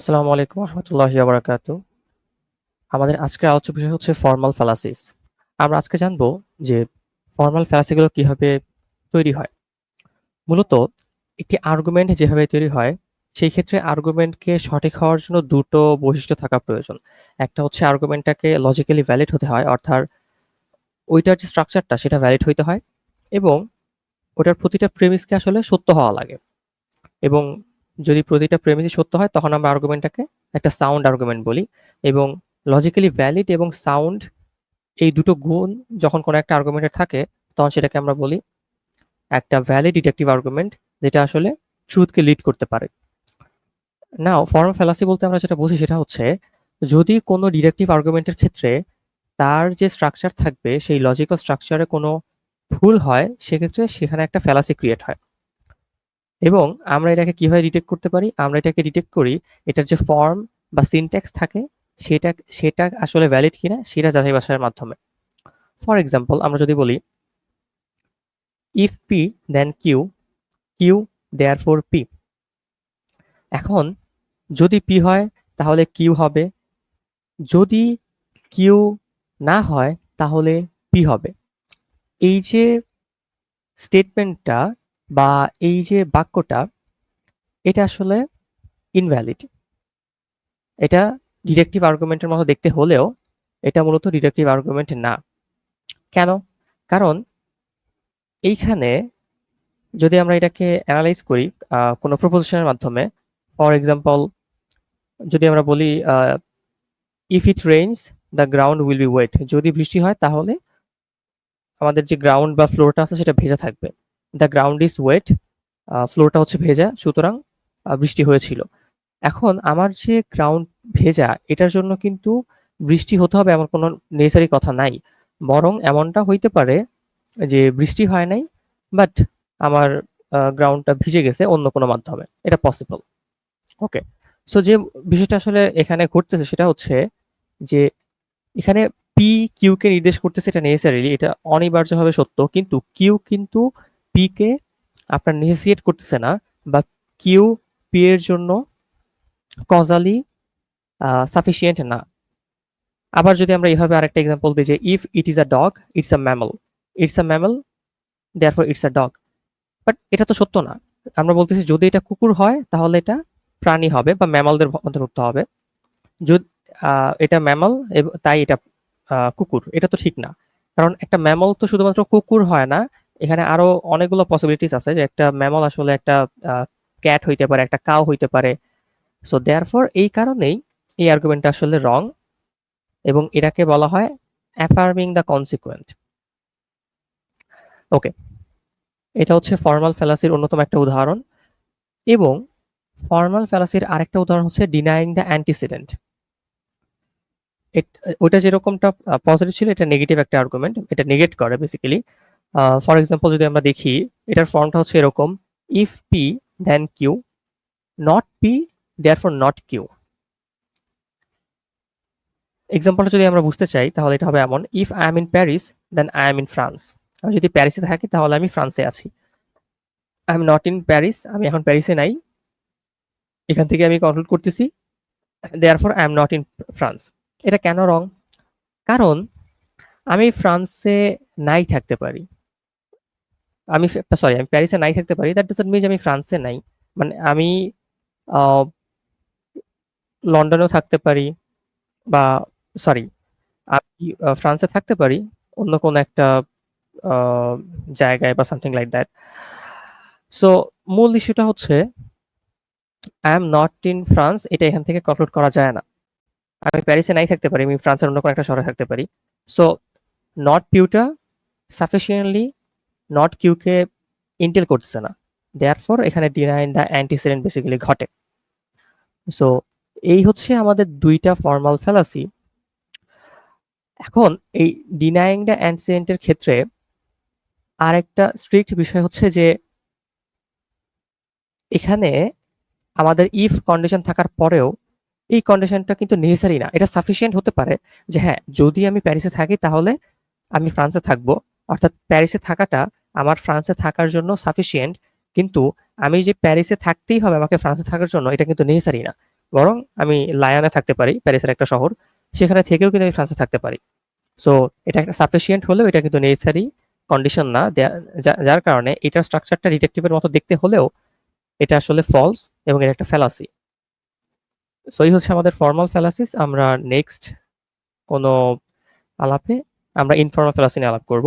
আসসালামু আলাইকুম রহমতুল্লাহি বারাকাত আমাদের আজকের আলোচ্য বিষয় হচ্ছে ফর্মাল ফ্যালাসিস আমরা আজকে জানব যে ফর্মাল ফ্যালাসিগুলো কীভাবে তৈরি হয়। মূলত একটি আর্গুমেন্ট যেভাবে তৈরি হয়, সেই ক্ষেত্রে আর্গুমেন্টকে সঠিক হওয়ার জন্য দুটো বৈশিষ্ট্য থাকা প্রয়োজন। একটা হচ্ছে আর্গুমেন্টটাকে লজিক্যালি ভ্যালিড হতে হয়, অর্থাৎ ওইটার যে স্ট্রাকচারটা সেটা ভ্যালিড হইতে হয় এবং ওটার প্রতিটা প্রেমিসকে আসলে সত্য হওয়া লাগে। এবং যদি প্রতিটা প্রেমিসই সত্য হয়, তখন আমরা আর্গুমেন্টটাকে একটা সাউন্ড আর্গুমেন্ট বলি এবং লজিক্যালি ভ্যালিড এবং সাউন্ড এই দুটো গুণ যখন কোনো একটা আর্গুমেন্টের থাকে, তখন সেটাকে আমরা বলি একটা ভ্যালিড ডিটেকটিভ আর্গুমেন্ট যেটা আসলে ট্রুথকে লিড করতে পারে। নাও ফর্ম ফ্যালাসি বলতে আমরা যেটা বুঝি সেটা হচ্ছে, যদি কোনো ডিডাকটিভ আর্গুমেন্টের ক্ষেত্রে তার যে স্ট্রাকচার থাকবে, সেই লজিক্যাল স্ট্রাকচারে কোনো ভুল হয়, সেক্ষেত্রে সেখানে একটা ফ্যালাসি ক্রিয়েট হয়। এবং আমরা এটাকে কীভাবে ডিটেক্ট করতে পারি? আমরা এটাকে ডিটেক্ট করি, এটার যে ফর্ম বা সিনট্যাক্স থাকে, সেটা সেটা আসলে ভ্যালিড কিনা, সেটা যাচাই বাছাইয়ের মাধ্যমে। ফর এক্সাম্পল আমরা যদি বলি if P then Q Q therefore P এখন, যদি পি হয়, তাহলে কিউ হবে। যদি কিউ না হয়, তাহলে পি হবে। এই যে স্টেটমেন্টটা বা এই যে বাক্যটা, এটা আসলে ইনভ্যালিড এটা ডিডাকটিভ আর্গুমেন্টের মতো দেখতে হলেও এটা মূলত ডিডাকটিভ আর্গুমেন্ট না। কেন? কারণ এইখানে যদি আমরা এটাকে অ্যানালাইজ করি কোনো প্রপোজিশনের মাধ্যমে ফর এক্সাম্পল যদি আমরা বলি if it rains the ground will be wet যদি বৃষ্টি হয়, তাহলে আমাদের যে গ্রাউন্ড বা ফ্লোরটা আছে, সেটা ভেজা থাকবে। দ্য গ্রাউন্ড ইজ ওয়েট ফ্লোরটা হচ্ছে ভেজা, সুতরাং বৃষ্টি হয়েছিল। এখন আমার যে গ্রাউন্ড ভেজা, এটার জন্য কিন্তু বৃষ্টি হতে হবে এমন কোনো নেসারি কথা নাই। বরং এমনটা হইতে পারে যে বৃষ্টি হয় নাই বাট আমার গ্রাউন্ডটা ভিজে গেছে, অন্য কোনো মাধ্যমে। এটা পসিবল ওকে সো যে বিষয়টা আসলে এখানে ঘটতেছে সেটা হচ্ছে যে এখানে পি কিউকে নির্দেশ করতেছে এটা নেসেসারিলি এটা অনিবার্যভাবে সত্য, কিন্তু কিউ কিন্তু পি কে আপনার নেসিয়েট করতেছে না, বা কিউ পি এর জন্য কজালি সাফিসিয়েন্ট না। আবার যদি আমরা এইভাবে আরেকটা এক্সাম্পল দিই যে if it is a dog it's a mammal it's a mammal therefore it's a dog but এটা তো সত্য না। আমরা বলতেছি যদি এটা কুকুর হয়, তাহলে এটা প্রাণী হবে, বা ম্যামলদের অন্তর্ভুক্ত হবে। যদি এটা ম্যামল তাই এটা কুকুর। এটা তো ঠিক না। কারণ একটা ম্যামল তো শুধুমাত্র কুকুর হয় না এখানে আরও অনেকগুলো পসিবিলিটিস আছে যে একটা ম্যামল আসলে একটা ক্যাট হইতে পারে, একটা কাউ হইতে পারে। সো দেয়ার এই কারণেই এই আর্গুমেন্টটা আসলে রং এবং এটাকে বলা হয় অ্যাফার্মিং দ্য কনসিকুয়েন্ট ওকে এটা হচ্ছে ফর্মাল ফ্যালাসির অন্যতম একটা উদাহরণ এবং ফর্মাল ফ্যালাসির আরেকটা উদাহরণ হচ্ছে ডিনাইং দ্য অ্যান্টিসিডেন্ট ওটা যেরকমটা পজিটিভ ছিল, এটা নেগেটিভ একটা আর্গুমেন্ট এটা নেগেট করে বেসিক্যালি ফর এক্সাম্পল যদি আমরা দেখি, এটার ফর্মটা হচ্ছে এরকম if P then Q not P therefore not Q এক্সাম্পলটা যদি আমরা বুঝতে চাই, তাহলে এটা হবে এমন if I am in Paris then I am in France আমি যদি প্যারিসে থাকি, তাহলে আমি ফ্রান্সে আছি। I am not in Paris আমি এখন প্যারিসে নাই। এখান থেকে আমি কনক্লুড করতেছি therefore I am not in France এটা কেন রং কারণ আমি ফ্রান্সে নাই থাকতে পারি। আমি সরি আমি প্যারিসে নাই থাকতে পারি। দ্যাট ডাজন্ট মিন আমি ফ্রান্সে নাই। মানে আমি লন্ডনেও থাকতে পারি বা সরি আমি ফ্রান্সে থাকতে পারি। অন্য কোনো একটা জায়গায় বা সামথিং লাইক দ্যাট সো মূল ইস্যুটা হচ্ছে I am not in France এটা এখান থেকে কনক্লুড করা যায় না। আমি প্যারিসে নাই থাকতে পারি, আমি ফ্রান্সের অন্য কোনো একটা শহরে থাকতে পারি। সো নট পিউটা সাফিসিয়েন্টলি নট কিউকে ইন্টেল করতেছে না। দেয়ার ফর এখানে ডিনাইন দ্য অ্যান্টিসিডেন্ট বেসিক্যালি ঘটে। সো এই হচ্ছে আমাদের দুইটা ফর্মাল ফ্যালাসি এখন এই ডিনাইং দ্য অ্যান্টিসিডেন্টের ক্ষেত্রে আরেকটা স্ট্রিক্ট বিষয় হচ্ছে যে এখানে আমাদের ইফ কন্ডিশন থাকার পরেও এই কন্ডিশনটা কিন্তু নেসেসারি না। এটা সাফিসিয়েন্ট হতে পারে যে হ্যাঁ যদি আমি প্যারিসে থাকি তাহলে আমি ফ্রান্সে থাকব। অর্থাৎ প্যারিসে থাকাটা আমার ফ্রান্সে থাকার জন্য সাফিসিয়েন্ট কিন্তু আমি যে প্যারিসে থাকতেই হবে আমাকে ফ্রান্সে থাকার জন্য, এটা কিন্তু নেসেসারি না। বরং আমি লায়নে থাকতে পারি, প্যারিসের একটা শহর, সেখানে থেকেও কিন্তু আমি ফ্রান্সে থাকতে পারি। সো এটা একটা সাফিসিয়েন্ট হলেও এটা কিন্তু নেসেসারি কন্ডিশন না। যার কারণে এটার স্ট্রাকচারটা ডিটেকটিভের মতো দেখতে হলেও এটা আসলে ফলস এবং এটা একটা ফ্যালাসি সো এই হচ্ছে আমাদের ফর্মাল ফ্যালাসিস আমরা নেক্সট কোনো আলাপে, আমরা ইনফর্মাল ফ্যালাসি নিয়ে আলাপ করব।